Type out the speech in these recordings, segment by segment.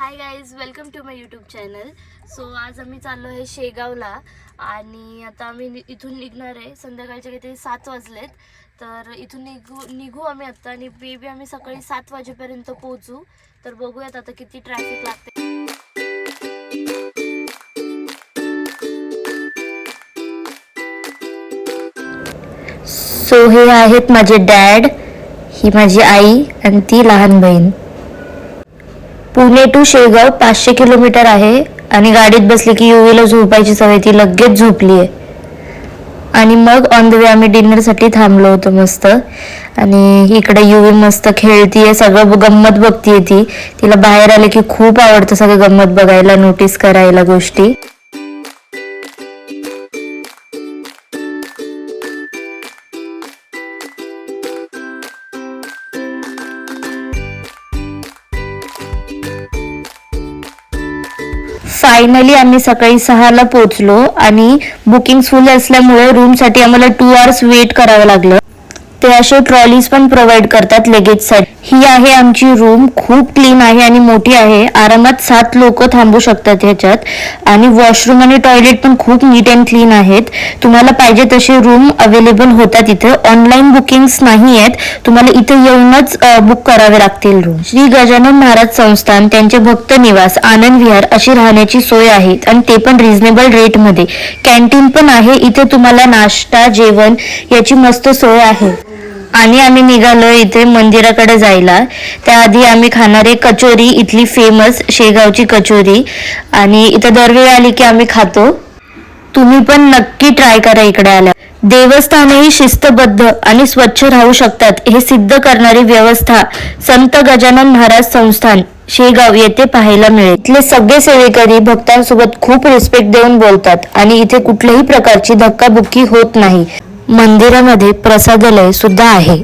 Hi guys welcome to my YouTube channel so आज आम्ही चाललो आहे शेगावला आणि आता आम्ही नि- इथून निघणार आहे. संध्याकाळच्या काहीतरी सात वाजलेत. तर इथून निघू निघू आम्ही आत्ता आणि मे बी आम्ही सकाळी सात वाजेपर्यंत पोहोचू. तर बघूयात आता किती ट्रॅफिक लागते सो हे आहेत माझे डॅड ही माझी आई आणि ती लहान बहीण. पुणे टू शेगाव पाचशे किलोमीटर आहे आणि गाडीत बसली की युवीला झोपायची सवय ती लगेच झोपली आहे. आणि मग ऑन द वे आम्ही डिनरसाठी थांबलो होतो मस्त. आणि इकडे युवी मस्त खेळतीये सगळं गंमत बघतीये ती. तिला बाहेर आले की खूप आवडतं सगळं गंमत बघायला नोटीस करायला गोष्टी. फायनली आम्ही सकाळी सहाला पोहोचलो आणि बुकिंग फुल असल्यामुळे रूमसाठी आम्हाला टू आवर्स वेट करावं लागलं. ते असे ट्रॉलीज पण प्रोव्हाइड करतात लगेच साठी ही आहे आमची रूम खूप क्लीन आहे आणि मोठी आहे. आरामात सात लोक थांबू शकतात ह्याच्यात. आणि वॉशरूम आणि टॉयलेट पण खूप नीट अँड क्लीन आहेत. तुम्हाला पाहिजे तसे रूम अवेलेबल होतात इथे. ऑनलाईन बुकिंग्स नाही आहेत. तुम्हाला इथे येऊनच बुक करावे लागतील रूम श्री गजानन महाराज संस्थान त्यांचे भक्त निवास आनंद विहार अशी राहण्याची सोय आहे आणि ते पण रिझनेबल रेटमध्ये. कॅन्टीन पण आहे. इथे तुम्हाला नाश्ता जेवण याची मस्त सोय आहे. आणि आम्ही निघालो इथे मंदिराकडे जायला. त्याआधी आम्ही खाणारे कचोरी इथली फेमस शेगावची कचोरी. आणि इथं दरवेळी आली की आम्ही खातो. तुम्ही पण नक्की ट्राय करा इकडे आल्या देवस्थानही शिस्तबद्ध आणि स्वच्छ राहू शकतात हे सिद्ध करणारी व्यवस्था संत गजानन महाराज संस्थान शेगाव येथे पाहायला मिळेल. इथले सगळे सेवेकरी भक्तांसोबत खूप रिस्पेक्ट देऊन बोलतात आणि इथे कुठल्याही प्रकारची धक्काबुक्की होत नाही. मंदिरामध्ये प्रसादालय सुद्धा आहे.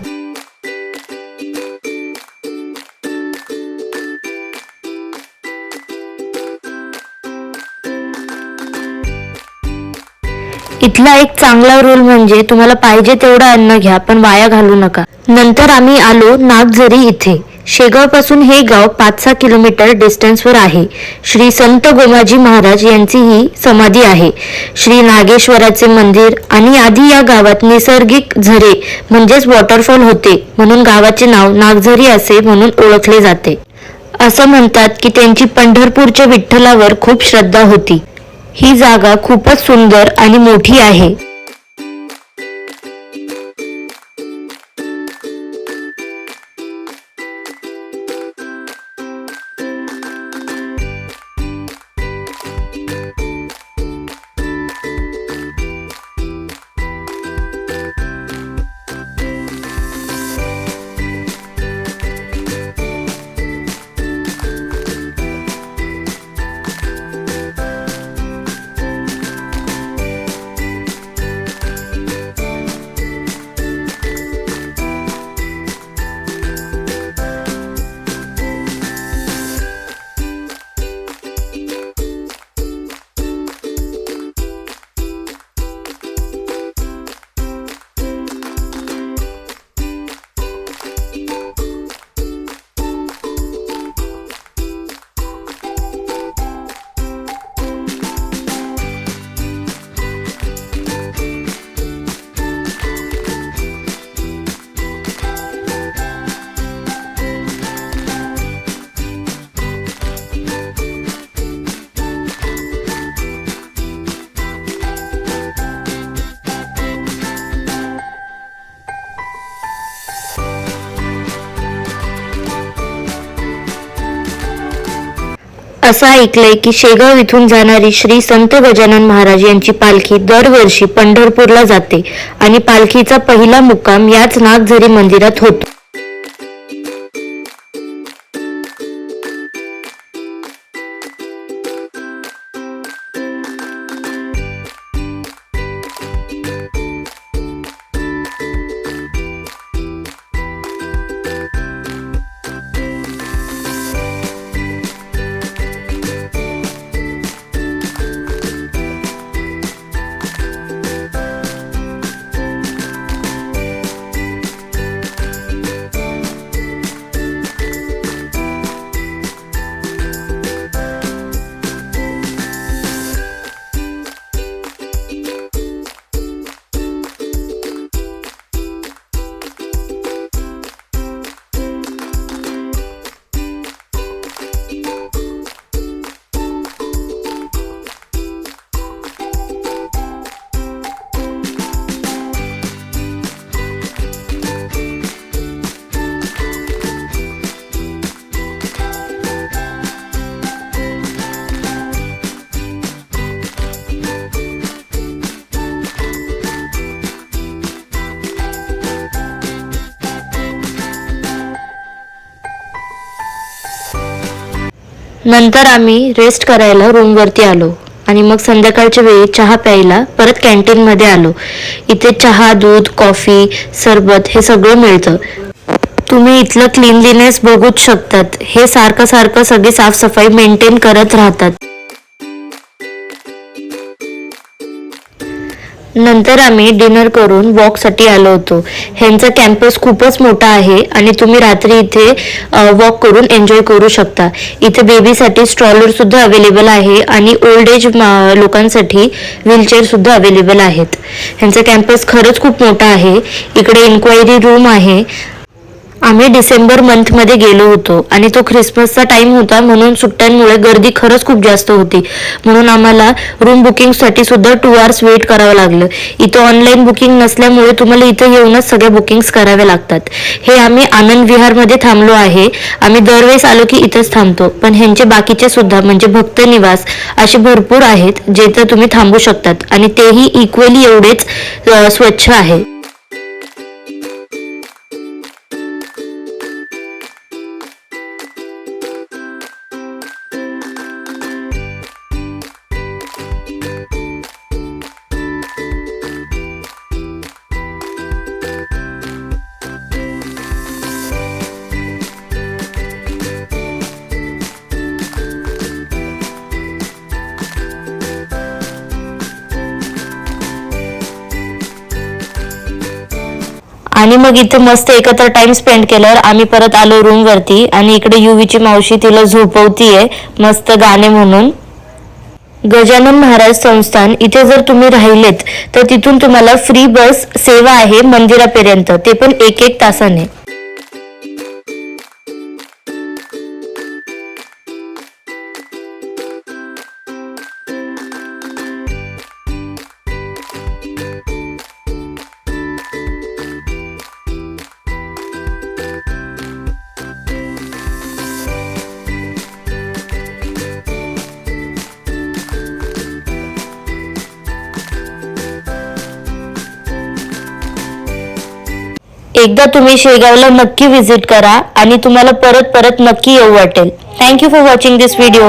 इथला एक चांगला रूल म्हणजे तुम्हाला पाहिजे तेवढं अन्न घ्या पण वाया घालू नका. नंतर आम्ही आलो नागझरी इथे. शेगावपासून हे गाव पाच सहा किलोमीटर डिस्टन्सवर आहे. श्री संत गोमाजी महाराज यांची ही समाधी आहे. श्री नागेश्वराचे मंदिर आणि आधी या गावात नैसर्गिक झरे म्हणजेच वॉटरफॉल होते म्हणून गावाचे नाव नागझरी असे म्हणून ओळखले जाते. असं म्हणतात की त्यांची पंढरपूरच्या विठ्ठलावर खूप श्रद्धा होती. ही जागा खूपच सुंदर आणि मोठी आहे. असं ऐकलंय की शेगाव इथून जाणारी श्री संत गजानन महाराज यांची पालखी दरवर्षी पंढरपूरला जाते आणि पालखीचा पहिला मुक्काम याच नागझरी मंदिरात होतो. नंतर आम्ही रेस्ट करायला रूमवरती आलो. आणि मग संध्याकाळच्या वेळी चहा प्यायला परत कॅन्टीनमध्ये आलो. इथे चहा दूध कॉफी सरबत हे सगळं मिळतं. तुम्ही इथलं क्लिनलीनेस बघूच शकतात. हे सारखं सारखं सगळी साफसफाई मेंटेन करत राहतात. नंतर आम्ही डिनर करून वॉकसाठी आलो होतो. ह्यांचा कॅम्पस खूपच मोठा आहे आणि तुम्ही रात्री इथे वॉक करून एन्जॉय करू शकता. इथे बेबीसाठी स्ट्रॉलर सुद्धा अवेलेबल आहे आणि ओल्ड एज लोकांसाठी व्हीलचेअर सुद्धा अवेलेबल आहेत. ह्यांचा कॅम्पस खरंच खूप मोठा आहे. इकडे इन्क्वायरी रूम आहे. आम्ही डिसेंबर मंथमध्ये गेलो होतो आणि तो ख्रिसमसचा टाइम होता म्हणून सुट्ट्यांमुळे गर्दी खरंच खूप जास्त होती. म्हणून आम्हाला रूम बुकिंगसाठी सुद्धा टू आवर्स वेट करावं लागलं. इथं ऑनलाईन बुकिंग नसल्यामुळे तुम्हाला इथं येऊनच सगळ्या बुकिंग्स कराव्या लागतात. हे आम्ही आनंद विहारमध्ये थांबलो आहे. आम्ही दरवेळेस आलो की इथंच थांबतो. पण ह्यांचे बाकीचे सुद्धा म्हणजे भक्त निवास असे भरपूर आहेत जिथं तुम्ही थांबू शकतात. आणि तेही इक्वली एवढेच स्वच्छ आहे. आणि मग इथे मस्त एकत्र टाइम स्पेंड केल्यावर आम्ही परत आलो रूम वरती आणि इकडे युवीची मावशी तिला झोपवतीये मस्त गाणे म्हणून. गजानन महाराज संस्थान इथे जर तुम्ही राहिलेत तर तिथून तुम्हाला फ्री बस सेवा आहे मंदिरापर्यंत. ते पण एक एक तासाने. एकदा तुम्ही शेगावला नक्की व्हिजिट करा आणि तुम्हाला परत परत नक्की येऊ वाटेल. Thank you for watching this video